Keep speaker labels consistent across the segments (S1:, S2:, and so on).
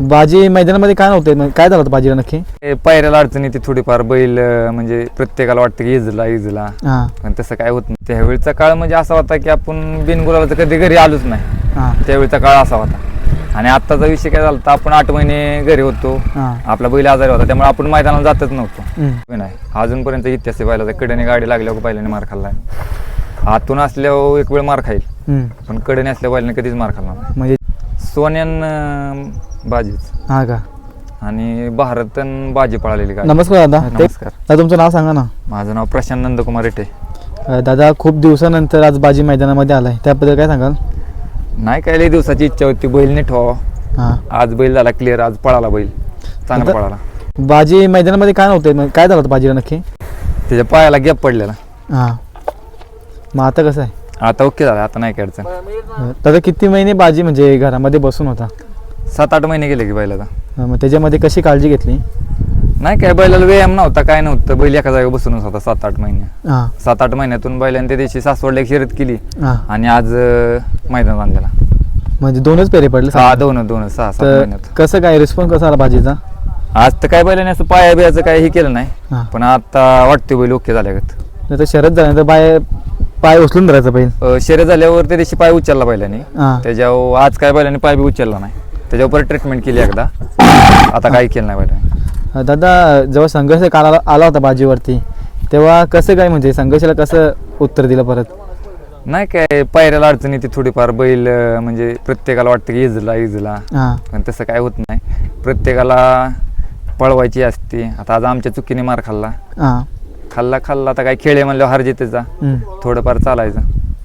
S1: बाजी मैदानामध्ये काय नव्हते? काय झालं होतं बाजीला नक्की?
S2: हे पायऱ्याला अडचण येते थोडीफार बैल अं, म्हणजे प्रत्येकाला वाटतं की इजला इजला.
S1: हां.
S2: पण तसं काय होत नाही. त्यावेळचा काळ म्हणजे असा होता की आपण बिनगुलाला तर कधी घरी आलोच नाही.
S1: हां.
S2: त्यावेळचा काळ असा होता. आणि आत्ताचा विषय काय झाला तर आपण आठ महिने घरी होतो.
S1: हां.
S2: आपला बैल आजारी होता त्यामुळे आपण मैदानाला जातच नव्हतो.
S1: हम्म.
S2: नाही? अजूनपर्यंत इतिहास आहे बैलाचा कडेने गाडी लागल्यावर बैलाने मार खाल्लाय आतून असल्यावर एक वेळ मार खाईल.
S1: हम्म.
S2: पण कडेने असल्या बैलाने कधीच मार खाल्ला नाही.
S1: म्हणजे
S2: सोन्यान अं, बाजीच.
S1: हां का?
S2: आणि भारतन बाजी पळालेली गाडी.
S1: नमस्कार दादा. ते
S2: नमस्कार.
S1: दादा तुमचं नाव सांगा ना.
S2: माझं नाव प्रशांत नंदकुमार रेटे.
S1: अं, दादा खूप दिवसानंतर आज बाजी मैदानामध्ये आलाय. त्याबद्दल काय सांगाल?
S2: नाही काय लई दिवसाची इच्छा होती. बैल नीट व्हावा.
S1: हां.
S2: आज बैल झाला क्लिअर आज पळाला बैल. चांगला
S1: आता-
S2: पळाला.
S1: बाजी मैदानामध्ये काय नव्हते? मग काय झालं होतं बाजीला नक्की?
S2: त्याच्या पायाला गॅप पडलेला.
S1: हां. मग आता कसं आहे?
S2: आता ओके झाला आता नाही काय अडचण
S1: दादा किती महिने बाजी म्हणजे घरामध्ये बसून होता?
S2: सात आठ महिने गेले की बैलाचा
S1: मग त्याच्यामध्ये कशी काळजी घेतली?
S2: नाही काय बैलाला व्यायाम नव्हता काय नव्हतं. बैल एका जागेवर बसूनच होता सात आठ महिने.
S1: हां.
S2: सात आठ महिन्यातून बैलाने त्या दिवशी सासवडला एक शर्यत केली
S1: हां.
S2: आणि आज अं, मैदानात आणलेला.
S1: म्हणजे दोनच पेरे पडले
S2: हा दोन दोन सहा सात
S1: तर
S2: महिन्यात.
S1: कसं काय रिस्पॉन्स कसा आला बाजीचा?
S2: आज तर काय बैलाने असं पाया बियाचं काय हे केलं नाही.
S1: हां.
S2: पण आता वाटते बैल ओके झाल्यागत.
S1: नाही तर शरद झाल्यानंतर पाय पाय उचलून धरायचं बैल
S2: अं, शर्यत झाल्यावर त्या दिवशी पाय उचलला बैलाने
S1: हां.
S2: त्याच्यावर आज काय बैलाने पाय बी उचलला नाही. त्याच्यावर परत ट्रीटमेंट केली एकदा. आता काही केलं नाही बैलाने
S1: दादा जेव्हा संघर्ष काळ आला आला होता बाजीवरती तेव्हा कसं काय म्हणजे संघर्षाला कसं उत्तर दिलं परत?
S2: नाही काय पायऱ्याला अडचण येते थोडीफार. बैल अं, म्हणजे प्रत्येकाला वाटतं की इजला इजला.
S1: हां.
S2: पण तसं काय होत नाही. प्रत्येकाला पळवायची असते. आता आज आमच्या चुकीने मार खाल्ला.
S1: हां.
S2: खाल्ला खाल्ला आता काय खेळ म्हणल्यावर हार जितेचा. थोडंफार चालायचं.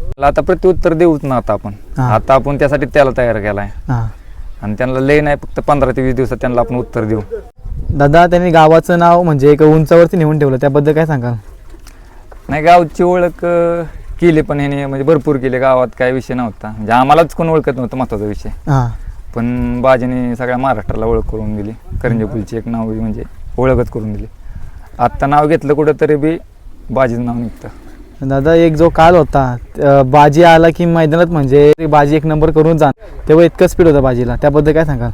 S2: मला आता प्रत्युत्तर देऊच ना आता आपण. आता आपण त्यासाठी त्याला तयार केलाय. आणि त्यांना लय नाही फक्त पंधरा ते वीस दिवसात त्यांना आपण उत्तर देऊ.
S1: दादा त्यांनी गावाचं नाव म्हणजे एक उंचावरती नेऊन ठेवलं त्याबद्दल काय सांगाल?
S2: नाही गावची ओळख केली पण ह्याने म्हणजे भरपूर केली. गावात काय विषय नव्हता. म्हणजे आम्हालाच कोण ओळखत नव्हतं महत्त्वाचा विषय. पण बाजीने सगळ्या महाराष्ट्राला ओळख करून दिली. करंजपुलची एक नाव म्हणजे ओळखच करून दिली. आत्ता नाव घेतलं कुठं तरी बी बाजीचं नाव निघतं.
S1: दादा एक जो काल होता अं, बाजी आला की मैदानात म्हणजे बाजी एक नंबर करून जा तेव्हा इतकं स्पीड होतं बाजीला. त्याबद्दल काय सांगाल?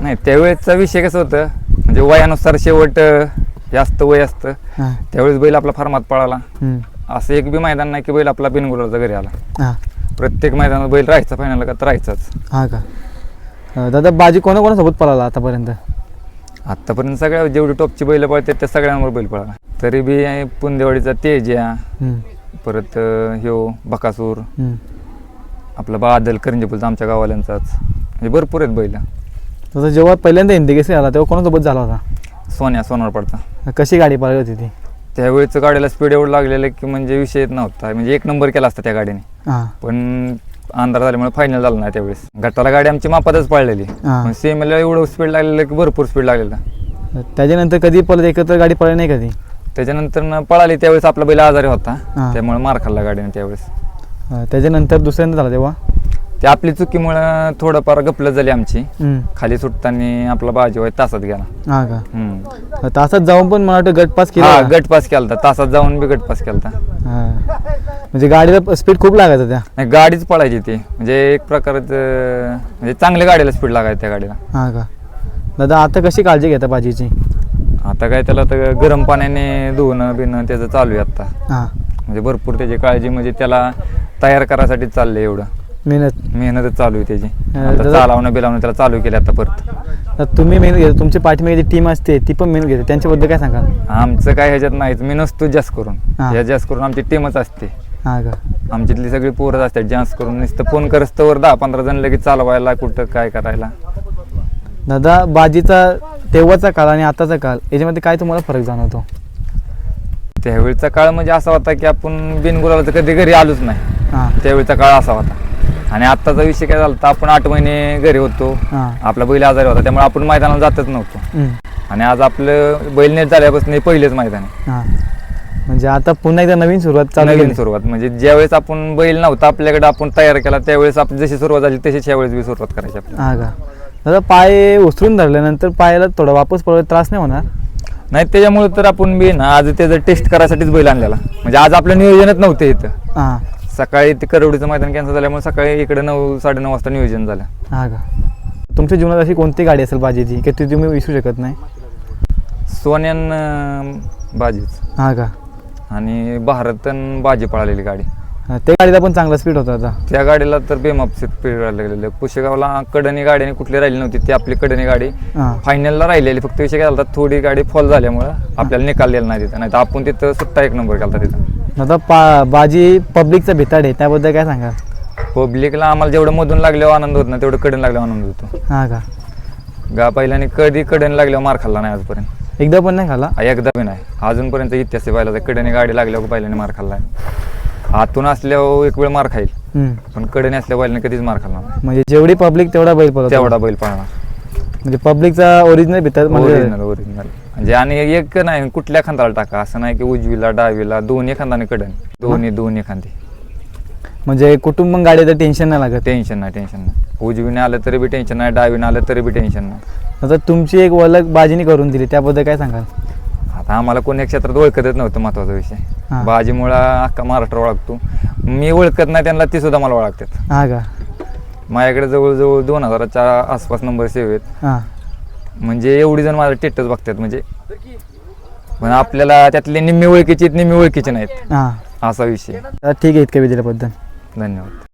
S2: नाही त्यावेळेचा विषय कसं होतं म्हणजे वयानुसार शेवट अं, जास्त वय असतं.
S1: हां.
S2: त्यावेळेस बैल आपला फार्मात पळाला.
S1: हम्म.
S2: असं एक बी मैदान नाही की बैल आपला बिनगुलाचा घरी आला.
S1: हां.
S2: प्रत्येक मैदानात बैल राहायचा फायनल का तर राहायचाच.
S1: हां का? अं, दादा बाजी कोणाकोणासोबत पळाला आतापर्यंत?
S2: आत्तापर्यंत सगळ्या जेवढी टॉपची बैल पळतात त्या सगळ्यांवर बैल पळाला तरी बी पुंदेवाडीचा तेजा
S1: हम्म.
S2: परत ह्यो बकासूर. आपला बादल करंजीपूलचा आमच्या गावाल्यांचाच म्हणजे भरपूर आहेत बैल.
S1: दादा जेव्हा पहिल्यांदा हिंदी केसरी आला तेव्हा कोणासोबत झाला होता?
S2: सोन्या सोनारपाडचा.
S1: कशी गाडी पळली होती ती?
S2: त्यावेळेच गाडीला स्पीड एवढं लागलेलं की म्हणजे विषय येत नव्हता. म्हणजे एक नंबर केला असता त्या गाडीने.
S1: हां.
S2: पण अंधार झाल्यामुळे फायनल झालं नाही त्यावेळेस. गटाला गाडी आमची मापातच पळलेली.
S1: हां.
S2: पण सेमीला एवढं स्पीड लागलेलं की भरपूर स्पीड लागलेलं.
S1: त्याच्यानंतर कधी परत एकत्र गाडी पळली नाही कधी?
S2: त्याच्यानंतर न पळाली त्यावेळेस आपला बैल आजारी होता.
S1: हां.
S2: त्यामुळे मार खाल्ला गाडीने त्यावेळेस.
S1: अं, त्याच्यानंतर दुसऱ्यांदा झाला तेव्हा?
S2: ते आपली चुकीमुळं थोडंफार गपलत झाली आमची.
S1: हम्म.
S2: खाली सुटताना आपला बाजी व्हाय तासात गेला.
S1: हां का?
S2: हम्म.
S1: तासात जाऊन पण मला वाटतं गट पास केला.
S2: हा. गट पास केलता. तासात जाऊन बी गट पास केलता.
S1: हां. म्हणजे गाडीला स्पीड खूप लागायचं त्या.
S2: नाही गाडीच पळायची ती. म्हणजे एक प्रकारचं म्हणजे चांगल्या गाडीला स्पीड लागायची त्या गाडीला.
S1: हां का? दादा आता कशी काळजी घेता भाजीची
S2: आता काय त्याला तर गरम पाण्याने धुवणं बिणं त्याचं चालू आहे आता.
S1: हां.
S2: म्हणजे भरपूर त्याची काळजी म्हणजे त्याला तयार करायसाठी चाललंय एवढं.
S1: मेहनत.
S2: मेहनतच चालू आहे त्याची.
S1: अं,
S2: आता
S1: दादा-
S2: चालवणं बिलावणं त्याला चालू केलं आता परत.
S1: तुम्ही मेहनत घेता तुमची पाठीमागे टीम असते ती पण मेहनत घेते. त्यांच्याबद्दल काय सांगाल?
S2: आमचं काय ह्याच्यात नाहीच. मी नसतो जास्त करून.
S1: हा.
S2: जास्त करून आमची टीमच असते.
S1: हां का?
S2: आमच्यातली सगळी पोरच असतात जास्त करून. नुसतं फोन करस्तवर दहा पंधरा जण लगेच चालवायला कुठं काय करायला.
S1: दादा बाजीचा तेव्हाचा काळ आणि आताचा काळ याच्यामध्ये काय तुम्हाला फरक जाणवतो?
S2: त्यावेळचा काळ म्हणजे असा होता की आपण बिनगुलाला तर कधी घरी आलोच नाही.
S1: हां.
S2: त्यावेळचा काळ असा होता. आणि आत्ताचा विषय काय झाला तर आपण आठ महिने घरी होतो.
S1: हां.
S2: आपला बैल आजारी होता त्यामुळे आपण मैदानाला जातच नव्हतो.
S1: हम्म.
S2: आणि आज आपलं बैल नेट झाल्यापासून हे पहिलेच मैदान आहे.
S1: हां. म्हणजे आता पुन्हा एकदा नवीन सुरुवात चालू
S2: नवीन
S1: केली
S2: सुरुवात म्हणजे ज्यावेळेस आपण बैल नव्हता आपल्याकडे आपण तयार केला त्यावेळेस आपली जशी सुरुवात झाली तशीच यावेळेस बी सुरुवात करायची आपल्याला
S1: हां का? दादा पाय उचलून धरल्यानंतर पायाला थोडा वापस पडत त्रास नाही होणार?
S2: नाही त्याच्यामुळे तर आपण बी ना आज त्याचं टेस्ट करायसाठीच बैल आणलेला. म्हणजे आज आपलं नियोजनच नव्हतं इथं.
S1: हां.
S2: सकाळी ते करवडीचं मैदान कॅन्सल झाल्यामुळे सकाळी इकडे नऊ साडेनऊ वाजता नियोजन झालं.
S1: हां का? तुमच्या जीवनात अशी कोणती गाडी असेल बाजीची की ती तुम्ही विसरू शकत नाही?
S2: सोन्यान अं, बाजीच.
S1: हा का?
S2: आणि भारतन बाजी पळालेली गाडी.
S1: हा, त्या गाडीला पण चांगला स्पीड होता आता.
S2: त्या गाडीला तर बेमाप स्पीड लागलेलं. पुशेगावला कडणी गाडी कुठली राहिली नव्हती ती आपली कडणी गाडी.
S1: हां.
S2: फायनलला राहिलेली फक्त विषय काय झाला होता, थोडी गाडी फॉल झाल्यामुळं आपल्याला निकाल दिला नाही तिथं. नाही तर आपण तिथं सुट्टा एक नंबर केला तिथं.
S1: आता पा बाजी पब्लिकचा भिताड आहे त्याबद्दल काय सांगाल?
S2: पब्लिकला आम्हाला जेवढं मधून लागल्यावर आनंद होत नाही तेवढं कडन लागल्यावर आनंद होतो.
S1: हा का?
S2: गा पहिल्याने कधी कडन लागल्यावर मार खाल्ला नाही आजपर्यंत.
S1: एकदा पण नाही खाला
S2: हा, एकदा बी नाही. अजूनपर्यंत इतिहास आहे पहिला कडने गाडी लागल्यावर पहिल्याने मार खाल्ला आतून असल्यावर एक वेळ मार खाईल
S1: हम्म.
S2: पण कडने असल्या बैलाने कधीच मार खाल्ला नाही.
S1: म्हणजे जेवढी पब्लिक तेवढा बैल पळतो.
S2: तेवढा बैल पळणार.
S1: म्हणजे पब्लिकचा ओरिजिनल म्हणजे
S2: ओरिजिनल ओरिजिनल म्हणजे आणि एक नाही कुठल्या खांदाला टाका? असं नाही की उजवीला डावीला दोन्ही खांदाने कडन. दोन्ही दोन्ही खांदे.
S1: म्हणजे कुटुंब गाडीचं टेन्शन नाही लागत?
S2: टेन्शन नाही टेन्शन नाही. उजवीने आलं तरी बी टेन्शन नाही डावीने आलं तरी बी टेन्शन नाही.
S1: आता तुमची एक ओळख बाजीने करून दिली त्याबद्दल काय सांगाल?
S2: आता आम्हाला कोणी क्षेत्रात ओळखतच नव्हतं महत्त्वाचा विषय.
S1: हा.
S2: बाजीमुळं अख्खा महाराष्ट्र ओळखतो. मी ओळखत नाही त्यांना ती सुद्धा मला ओळखतात.
S1: हा का?
S2: माझ्याकडे जवळजवळ दोन हजाराच्या आसपास नंबर सेव आहेत
S1: हां.
S2: म्हणजे एवढी जण माझं टेटच बघतात म्हणजे. पण आपल्याला त्यातले निम्मी ओळखीचे आहेत निम्मी ओळखीचे नाहीत.
S1: हां.
S2: असा विषय.
S1: तर ठीक आहे इतक्या वेळ दिल्याबद्दल
S2: धन्यवाद.